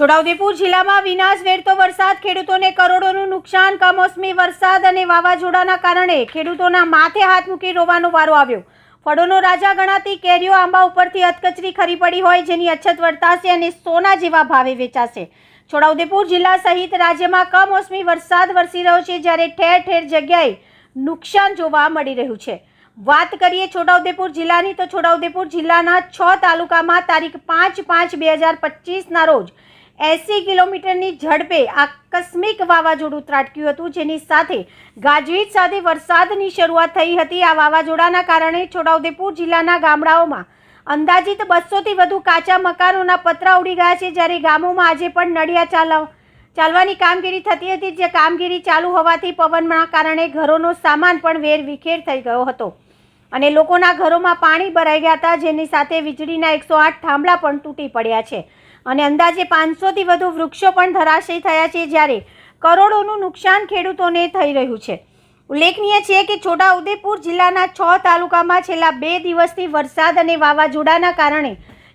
છોટાઉદેપુર જિલ્લામાં વિનાશ વેરતો વરસાદ, ખેડૂતોને કરોડોનું નુકસાન, કમોસમી વરસાદ અને વાવાઝોડાના કારણે ખેડૂતોના માથે હાથ મૂકી રોવાનો વારો આવ્યો. ફળોનો રાજા ગણાતી કેરીઓ આંબા ઉપરથી અતકચરી ખરી પડી હોય, જેની અછત વર્તાશે અને સોના જેવા ભાવે વેચાશે. છોટાઉદેપુર જિલ્લા સહિત રાજ્યમાં કમોસમી વરસાદ વરસી રહ્યો છે, જ્યારે ઠેર ઠેર જગ્યાએ નુકસાન જોવા મળી રહ્યું છે. વાત કરીએ છોટાઉદેપુર જિલ્લાની, તો છોટાઉદેપુર જિલ્લાના છ તાલુકામાં તારીખ પાંચ પાંચ બે હજાર પચીસના રોજ એંસી કિલોમીટરની ઝડપે આકસ્મિક વાવાઝોડું ત્રાટક્યું હતું. જેની સાથે ગાજવીજ સાથે વરસાદની શરૂઆત થઈ હતી. આ વાવાઝોડાના કારણે છોટાઉદેપુર જિલ્લાના ગામડાઓમાં અંદાજિત બસોથી વધુ કાચા મકાનોના પતરા ઉડી ગયા છે. જ્યારે ગામોમાં આજે પણ નડિયા ચાલવ ચાલવાની કામગીરી થતી હતી. જે કામગીરી ચાલુ હોવાથી પવનના કારણે ઘરોનો સામાન પણ વેર વિખેર થઈ ગયો હતો અને લોકોના ઘરોમાં પાણી ભરાઈ ગયા હતા. જેની સાથે વીજળીના એકસો આઠ થાંભલા પણ તૂટી પડ્યા છે. અને અંદાજે પાંચસોથી વધુ વૃક્ષો પણ ધરાશયી થયા છે જ્યારે કરોડોનું નુકસાન ખેડૂતોને થઈ રહ્યું છે. ઉલ્લેખનીય છે કે છોટા ઉદેપુર જિલ્લાના છ તાલુકામાં છેલ્લા બે દિવસથી વરસાદ અને વાવાઝોડાના કારણે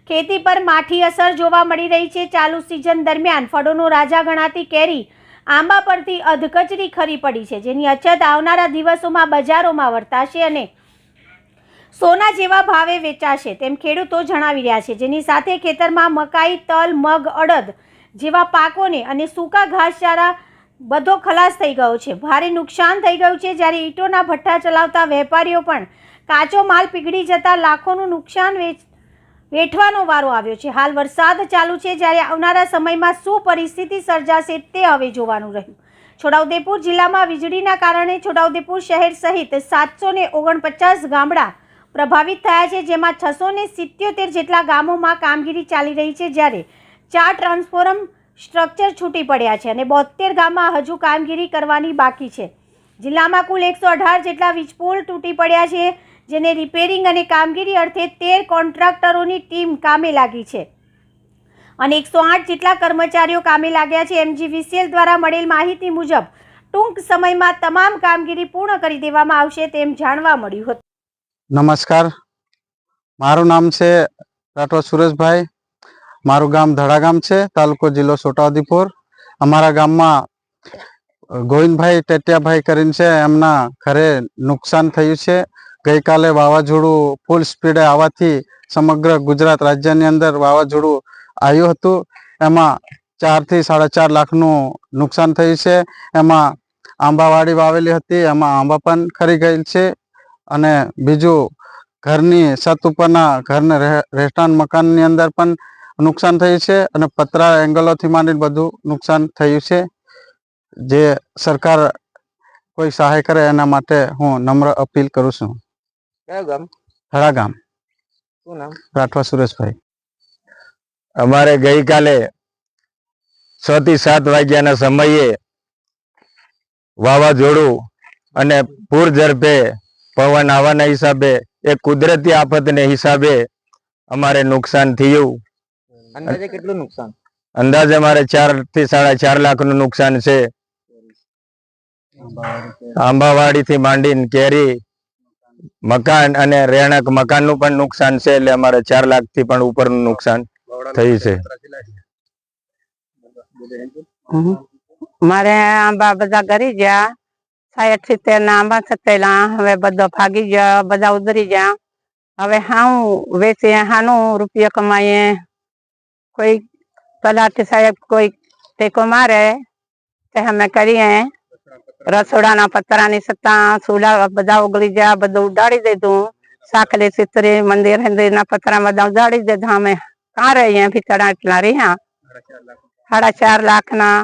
ખેતી પર માઠી અસર જોવા મળી રહી છે. ચાલુ સિઝન દરમિયાન ફળોનો રાજા ગણાતી કેરી આંબા પરથી અધકચરી ખરી પડી છે, જેની અછત આવનારા દિવસોમાં બજારોમાં વર્તાશે અને સોના જેવા ભાવે વેચાશે તેમ ખેડૂતો જણાવી રહ્યા છે. જેની સાથે ખેતરમાં મકાઈ, તલ, મગ, અડદ જેવા પાકોને અને સૂકા ઘાસચારા બધો ખલાસ થઈ ગયો છે. ભારે નુકસાન થઈ ગયું છે જ્યારે ઈંટોના ભઠ્ઠા ચલાવતા વેપારીઓ પણ કાચો માલ પીગળી જતા લાખોનું નુકસાન વેચ, વેઠવાનો વારો આવ્યો છે. હાલ વરસાદ ચાલુ છે જ્યારે આવનારા સમયમાં શું પરિસ્થિતિ સર્જાશે તે હવે જોવાનું રહ્યું. છોટાઉદેપુર જિલ્લામાં વીજળીના કારણે છોટાઉદેપુર શહેર સહિત સાતસો ઓગણપચાસ ગામડા પ્રભાવિત થયા છે, જેમાં છસો ને સિત્યોતેર જેટલા ગામોમાં કામગીરી ચાલી રહી છે, જ્યારે ચાર ટ્રાન્સફોર્મ સ્ટ્રક્ચર છૂટી પડ્યા છે અને બોતેર ગામમાં હજુ કામગીરી કરવાની બાકી છે. જિલ્લામાં કુલ એકસો અઢાર જેટલા વીજપોલ તૂટી પડ્યા છે, જેને રિપેરિંગ અને કામગીરી અર્થે તેર કોન્ટ્રાક્ટરોની ટીમ કામે લાગી છે. અને એકસો આઠ જેટલા કર્મચારીઓ કામે લાગ્યા છે, એમજીવીસીએલ દ્વારા મળેલ માહિતી મુજબ ટૂંક સમયમાં તમામ કામગીરી પૂર્ણ કરી દેવામાં આવશે તેમ જાણવા મળ્યું હતું. નમસ્કાર. મારું નામ છે રાઠોડ સુરેશભાઈ. મારું ગામ ધડા ગામ છે, તાલુકો જિલ્લો છોટાઉદેપુર અમારા ગામમાં ગોવિંદભાઈ ટેટિયાભાઈ કરીને છે, એમના ઘરે નુકસાન થયું છે. ગઈકાલે વાવાઝોડું ફૂલ સ્પીડે આવવાથી સમગ્ર ગુજરાત રાજ્યની અંદર વાવાઝોડું આવ્યું હતું. એમાં ચારથી સાડા ચાર લાખનું નુકસાન થયું છે. એમાં આંબાવાડી વાવેલી હતી, એમાં આંબા પણ ખરી ગયેલ છે. અને બીજું ઘરની છત ઉપરના ઘરને રહે- રહેઠાણ મકાનની અંદર પણ નુકસાન થયું છે અને પતરા એંગલોથી માંડીને બધું નુકસાન થયું છે. જે સરકાર કોઈ સહાય કરે એના માટે હું નમ્ર અપીલ કરું છું. કયું ગામ? થરા ગામ. શું નામ? રાઠવા સુરેશભાઈ. અમારે ગઈકાલે છ થી સાત વાગ્યાના સમયે વાવાઝોડું અને પૂર ઝડપે પવન આવવાના હિસાબે એ કુદરતી આફતને હિસાબે અમારે નુકસાન થયું. અંદાજે કેટલું નુકસાન? અંદાજે મારે ચારથી સાડા ચાર લાખનું નુકસાન છે. આંબાવાડી થી માંડીને કેરી મકાન અને રહેણાંક મકાનનું પણ નુકસાન છે એટલે અમારે ચાર લાખથી પણ ઉપરનું નુકસાન થયું છે. મારે આંબા બધા કરી ગયા. સાઠ સિત્તેર ના આંબા થતેલા હવે બધો ભાગી ગયા, બધા ઉતરી ગયા. હવે હાઉ વેચીએ હાનું રૂપિયો કમાઈએ. કોઈ તલાટી સાહેબ કોઈ ટેકો મારે, તે અમે કરીએ. રસોડાના પતરાની સત્તા સુલા બધા ઓગળી ગયા, બધું ઉડાડી દીધું. સાકલી સિત્રી મંદિર મંદિરના પતરા બધા ઉડાડી દીધા. અમે કાં રહીએ ભીતડા એટલા રહ્યા. સાડા ચાર લાખના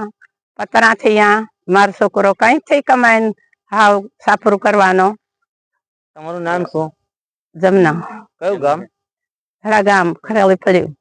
પતરા થયા. મારો છોકરો કઈ થઈ કમાઈને હાવ સાફરું કરવાનો. તમારું નામ શું? જમના કયું ગામ? ખરા ગામ ખરાલી પડ્યું.